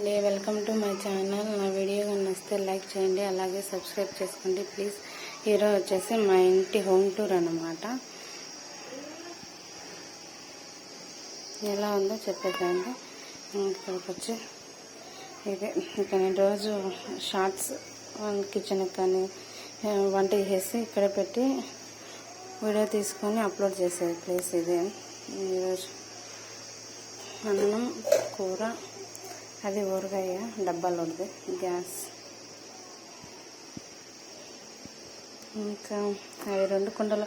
అండి. Welcome to my channel. నా video కానీ లైక్ చేయండి. అలాగే సబ్స్క్రైబ్ చేసుకోండి. ప్లీజ్. ఈరోజు వచ్చేసి మా ఇంటి హోమ్ టూర్ అనమాట ఎలా ఉందో చెప్పేదండి ఇక్కడికి వచ్చి ఇదే. ఇక్కడ రోజు షార్ట్స్ కిచెన్ కానీ వంట చేసి ఇక్కడ పెట్టి వీడియో తీసుకొని అప్లోడ్ చేసేది. ప్లేస్ ఇది. ఈరోజు అన్నం కూర అది ఊరగాయ డబ్బాలో ఉంది గ్యాస్. ఇంకా అవి రెండు కుండలు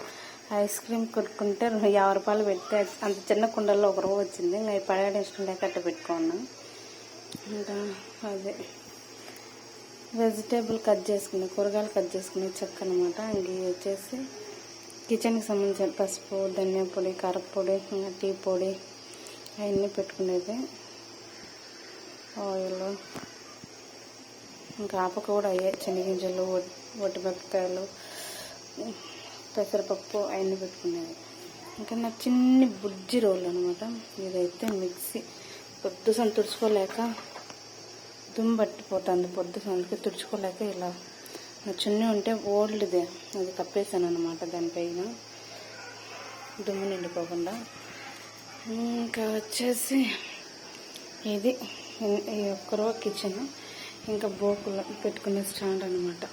ఐస్ క్రీమ్ కొట్టుకుంటే రెండు యాభై రూపాయలు పెడితే అంత చిన్న కుండల్లో ఒక రూపా వచ్చింది. ఇంకా అవి పడేయడం లేక అట్ట పెట్టుకున్నాం ఇంకా అదే వెజిటేబుల్ కట్ చేసుకునే కూరగాయలు కట్ చేసుకునే చెక్క అనమాట ఇంక ఇవి వచ్చేసి కిచెన్కి సంబంధించిన పసుపు ధనియా పొడి కారపొడి ఇంకా టీ పొడి అవన్నీ పెట్టుకునేది. ఆయిల్ ఇంకా ఆపక కూడా అయ్యే శనగింజలు వట్టి పెసరపప్పు అవన్నీ పెట్టుకునేది. ఇంకా నా చిన్ని బుజ్జి రోల్ అనమాట ఇదైతే మిక్సీ. పొద్దు సన్ తుడుచుకోలేక దుమ్ము పట్టిపోతుంది పొద్దు సందుకే తుడుచుకోలేక ఇలా. నా చున్నీ ఉంటే ఓల్డ్దే. అది కప్పేసాను అనమాట దానిపైన దుమ్ము నిండిపోకుండా. ఇంకా వచ్చేసి ఇది. ఈ- ఈ ఒక్కరో కిచెన్ ఇంకా బోకులు పెట్టుకునే స్టాండ్ అనమాట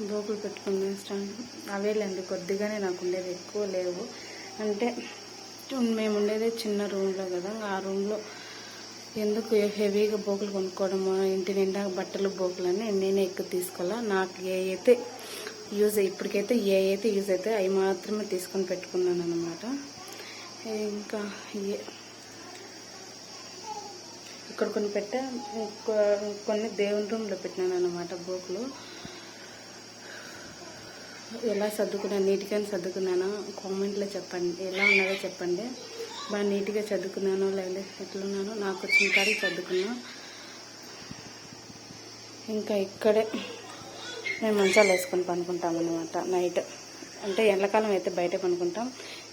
బోకులు పెట్టుకునే స్టాండ్ అవేలేండి కొద్దిగానే నాకు ఉండేది ఎక్కువ లేవు. అంటే మేము ఉండేది చిన్న రూమ్లో కదా ఆ రూమ్లో ఎందుకు హెవీగా బోకులు కొనుక్కోవడము ఇంటి నిండా బట్టలు బోకులు అని నేనే ఎక్కువ తీసుకోవాలా? నాకు ఏ అయితే యూజ్ ఇప్పటికైతే ఏ అయితే యూజ్ అయితే అవి మాత్రమే తీసుకొని పెట్టుకున్నాను అనమాట ఇంకా ఏ ఇక్కడ కొన్ని పెట్టా కొన్ని దేవుని రూమ్లో పెట్టినాను అనమాట బోకులు. ఎలా సర్దుకున్నాను నీట్గా సర్దుకున్నానో కామెంట్లో చెప్పండి. ఎలా ఉన్నదో చెప్పండి. బాగా నీట్గా చదువుకున్నానో లేదా ఎట్లున్నానో నాకు వచ్చిన కాడికి చదువుకున్నాను ఇంకా ఇక్కడే మేము మంచాలు వేసుకొని పనుకుంటాం అనమాట నైట్. అంటే ఎండాకాలం అయితే బయట పనుకుంటాం.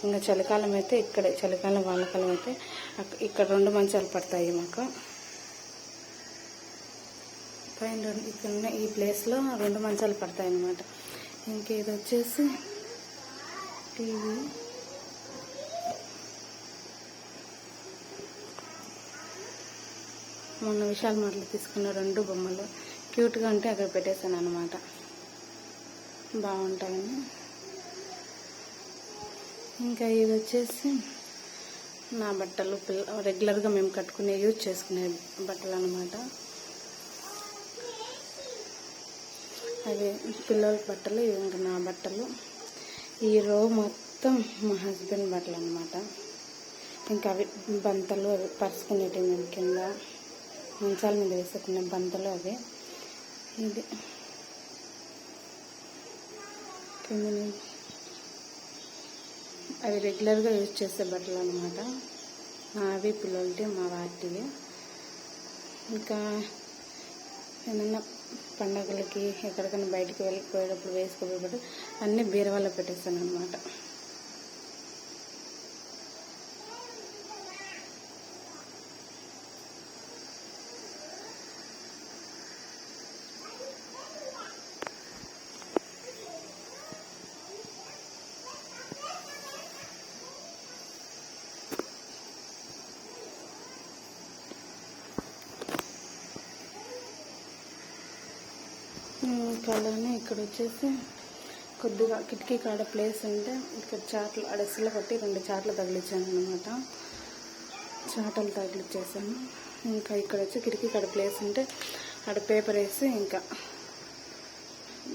ఇంకా చలికాలం అయితే ఇక్కడే చలికాలం వానకాలం అయితే ఇక్కడ రెండు మంచాలు పడతాయి మాకు. పైన రెండు ఇక్కడ ఉన్న ఈ ప్లేస్లో రెండు మంచాలు పడతాయి అన్నమాట. ఇంకేది వచ్చేసి టీవీ. మొన్న విశాల్ మాటలు తీసుకున్న రెండు బొమ్మలు. క్యూట్గా ఉంటే అక్కడ పెట్టేశాను అనమాట బాగుంటాయని. ఇంకా ఇది వచ్చేసి నా బట్టలు పిల్ల రెగ్యులర్గా మేము కట్టుకునే యూజ్ చేసుకునే బట్టలు అనమాట అవి పిల్లల బట్టలు ఇవి ఇంకా నా బట్టలు. ఈ రో మొత్తం మా హస్బెండ్ బట్టలు అనమాట ఇంకా అవి బంతలు అవి పరుచుకునేటివి మేము కింద మంచాల మీద వేసుకునే బంతలు అవి. ఇది వచ్చింది నేను అవి రెగ్యులర్గా యూజ్ చేసే బట్టలు అనమాట నావి పిల్లలది మా వాటివి. ఇంకా ఏమన్నా పండగలకి ఎక్కడికైనా బయటికి వెళ్ళిపోయేటప్పుడు వేసుకోబోయేటప్పుడు అన్నీ బీరవాళ్ళ పెట్టేస్తాను అనమాట ఇంకా అలానే ఇక్కడ వచ్చేసి కొద్దిగా కిటికీ కాడ ప్లేస్ ఉంటే ఇక్కడ చాట్లు అడసిలో కొట్టి రెండు చాట్లు తగిలించాను అనమాట చాటలు తగిలిచ్చేసాను. ఇంకా ఇక్కడ వచ్చి కిటికీ కాడ ప్లేస్ ఉంటే ఆడ పేపర్ వేసి ఇంకా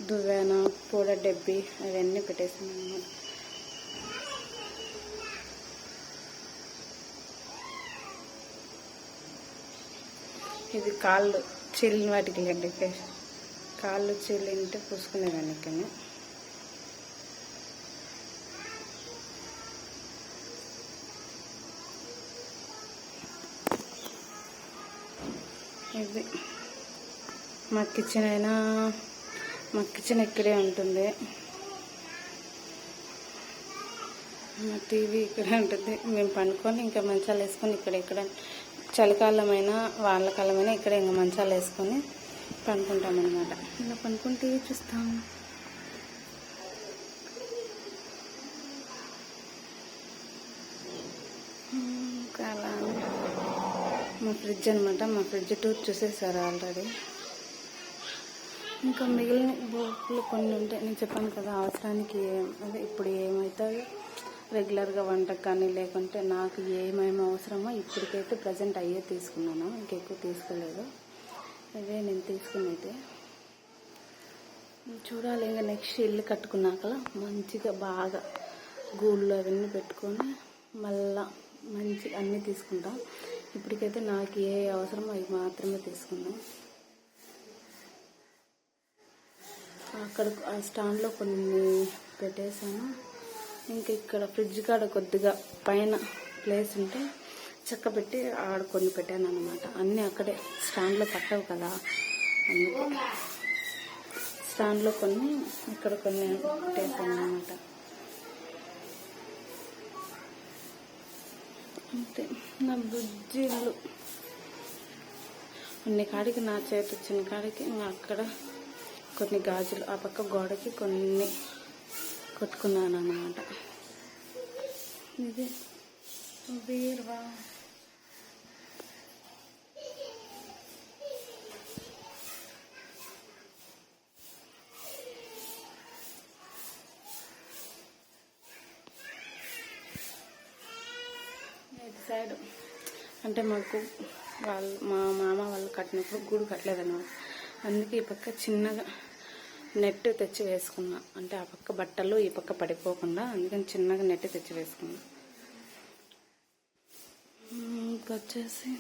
దువ్వెన పూల డెబ్బి అవన్నీ పెట్టేసాను అనమాట ఇది కాళ్ళు చెల్లిన వాటికి లేండి కాళ్ళు చెల్లింటే పూసుకునేదాన్ని కానీ ఇది మా కిచెన్ అయినా మా కిచెన్ ఇక్కడే ఉంటుంది. మా టీవీ ఇక్కడే ఉంటుంది. మేము పండుకొని ఇంకా మంచాలు వేసుకొని ఇక్కడ ఇక్కడ చలికాలమైనా వాళ్ళకాలమైనా ఇక్కడ ఇంకా మంచాలు వేసుకొని పండుకుంటాం అనమాట ఇలా టీవీ చూస్తాం? ఇంకా అలా మా ఫ్రిడ్జ్ అనమాట మా ఫ్రిడ్జ్ టూర్ చూసేసారు ఆల్రెడీ? ఇంకా మిగిలిన బుక్లు కొన్ని ఉంటాయి నేను చెప్పాను కదా అవసరానికి ఏం- అదే ఇప్పుడు ఏమవుతాయో రెగ్యులర్గా వంటకు కానీ లేకుంటే నాకు ఏమేమి అవసరమో ఇప్పటికైతే ప్రజెంట్ అయ్యే తీసుకున్నాను. ఇంకెక్కువ తీసుకోలేదు. ఇవే నేను తీసుకునేది చూడాలి ఇంకా నెక్స్ట్ ఇల్లు కట్టుకున్నాక మంచిగా బాగా గూళ్ళు అవన్నీ పెట్టుకొని మళ్ళా మంచిగా అన్నీ తీసుకుంటాం ఇప్పటికైతే నాకు ఏ అవసరమో అవి మాత్రమే తీసుకున్నాం అక్కడ ఆ స్టాండ్లో కొన్ని పెట్టేశాను. ఇంకా ఇక్కడ ఫ్రిడ్జ్ కాడ కొద్దిగా పైన ప్లేస్ ఉంటే చెక్క పెట్టి ఆడ కొన్ని పెట్టాను అనమాట అన్నీ అక్కడే స్టాండ్లో పట్టవు కదా. అందుకే స్టాండ్లో కొన్ని ఇక్కడ కొన్ని పెట్టేసాను అనమాట అంతే. నా బుజ్జిళ్ళు కొన్ని కాడికి నా చేతి వచ్చిన కాడికి అక్కడ కొన్ని గాజులు ఆ పక్క గోడకి కొన్ని కొట్టుకున్నాను అన్నమాట ఇది బీర్వా? ఇటు సైడ్. అంటే మాకు వాళ్ళు మా మామ వాళ్ళు కట్టినప్పుడు గూడు కట్టలేదన్నమాట. అందుకే ఈ పక్క చిన్నగా నెట్ తెచ్చి వేసుకున్నా. అంటే ఆ పక్క బట్టలు ఈ పక్క పడిపోకుండా అందుకని చిన్నగా నెట్ తెచ్చి వేసుకున్నా. ఇంకొచ్చేసి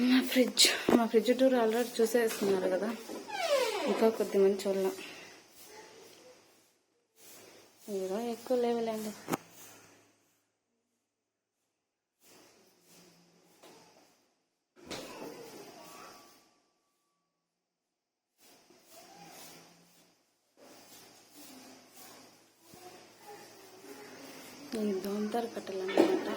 మా ఫ్రిడ్జ్ మా ఫ్రిడ్జ్ టూర్ ఆల్రెడీ చూసేస్తున్నారు కదా. ఇంకా కొద్ది మంచి వాళ్ళ ఏదో ఎక్కువ లేవులేండి. నేను దోమతారు కట్టాలన్నమాట.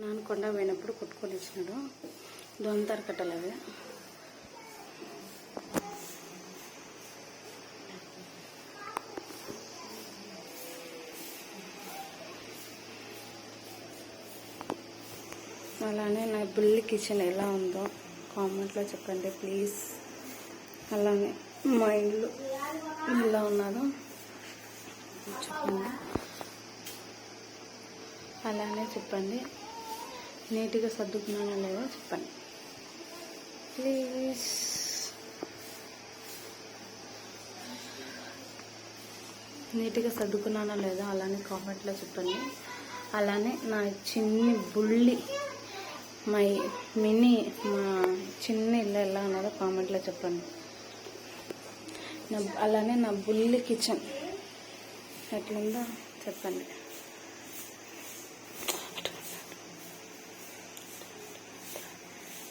నాన్న కొండ పోయినప్పుడు కొట్టుకొని ఇచ్చినాడు దోమతారు కట్టాలి అవి. అలానే నా బిల్లి కిచెన్ ఎలా ఉందో కామెంట్లో చెప్పండి ప్లీజ్. అలానే మా ఇల్లు ఎలా ఉన్నారో చెప్పండి. అలానే చెప్పండి. నీట్గా సర్దుకున్నానో లేదో చెప్పండి. ప్లీజ్ నీట్గా సర్దుకున్నానో లేదో అలానే కామెంట్లో చెప్పండి. అలానే నా చిన్ని బుల్లి మై మినీ మా చిన్న ఇల్లు ఎలా ఉన్నదో కామెంట్లో చెప్పండి. నా అలానే నా బుల్లి కిచెన్. ఎట్లుందో చెప్పండి.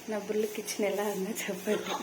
నా బుల్లకి కిచెన్ ఎలా ఉందో చెప్పండి.